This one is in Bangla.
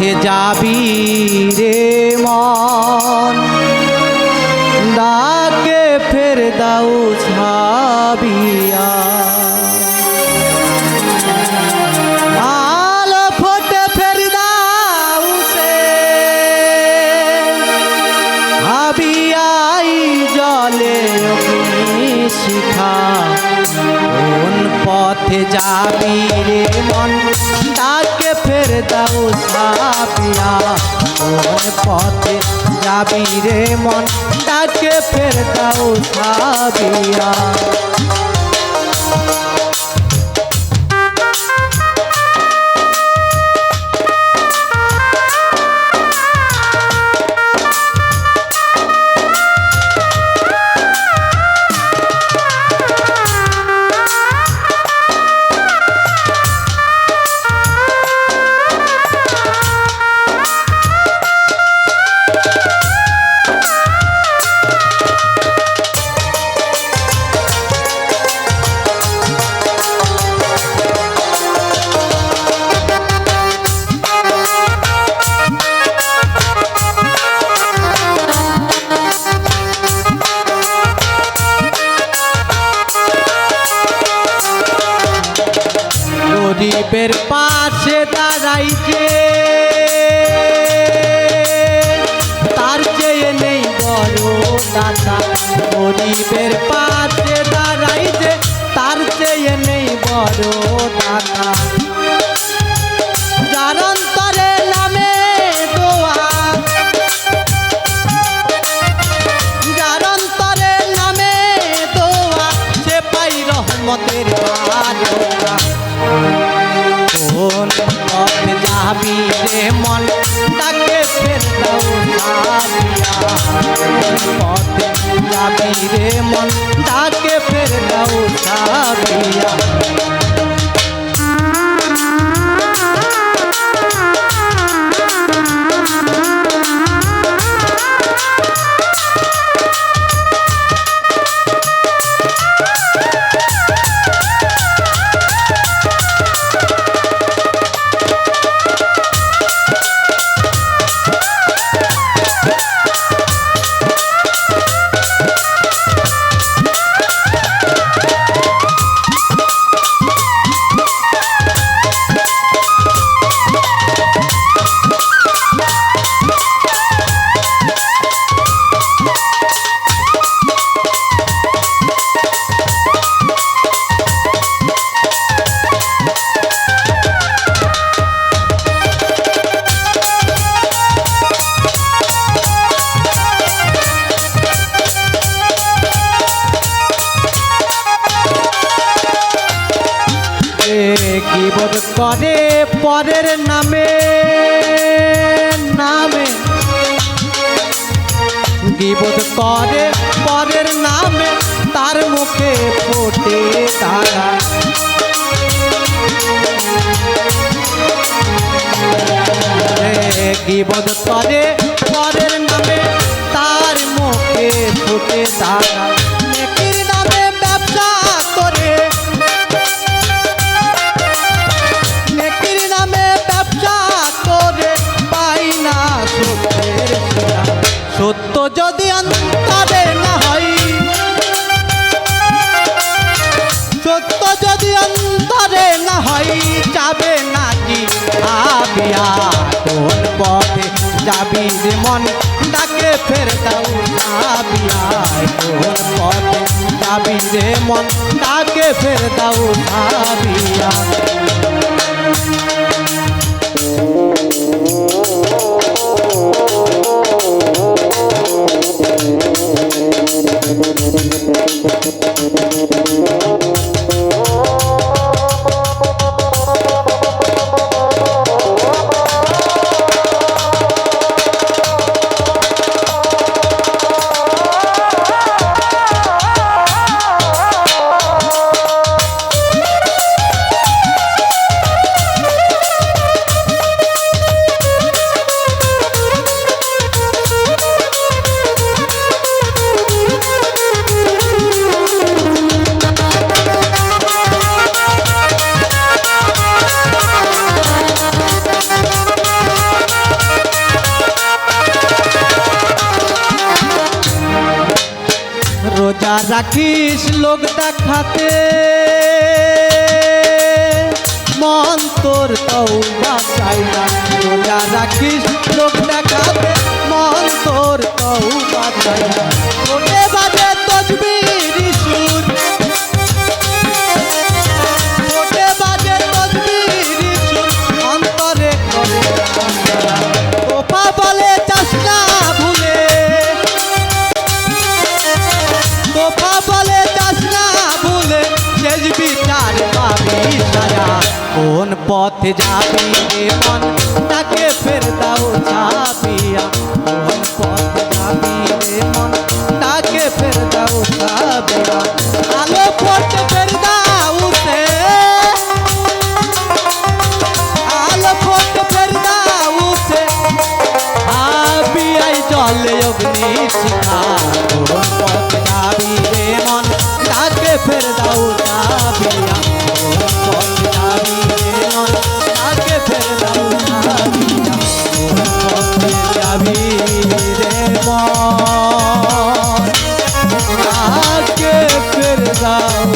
পথে যাবি রে মন। ডাকে ফের দাও ছাবিয়া শিখা। কোন পথে যাবি রে মন? ডাকে ফের দাও সাবিয়া কোন পথে যাবি রে মন ডাকে ফের দাও সাবিয়া গরিবের পাশে দাঁড়াইছে। তার চেয়ে নেই বড় দাতা গরিবের পাশে যাবি রে মন, তাকে ফের দাও সাবিয়া কোন পথে যাবি রে মন, তাকে ফের দাও সাবিয়া করে পরের নামে নামে। গিবত করে পরের নামে, তার মুখে ফোটে তারা। গিবত করে পরের নামে, তার মুখে ফুটে তারা। আবিয়া কোন পথে যাবি মন? ডাকে ফের দাও ভাবিয়া কোন পথে যাবি রে মন? ডাকে ফের দাও সাবিয়া রাখিস লোক দেখাতে। মন তোর তৌবা চাই না। রোজা রাখিস লোক দেখাতে, মন তোর তৌবা চাই না। সারা কোন পথে যাবি রে মন? তাকে ফের দাও ছাপিয়া কোন পথে যাবি রে মন? তাকে ফের দাও ছাপিয়া রে মন। তাকে ফের দাও।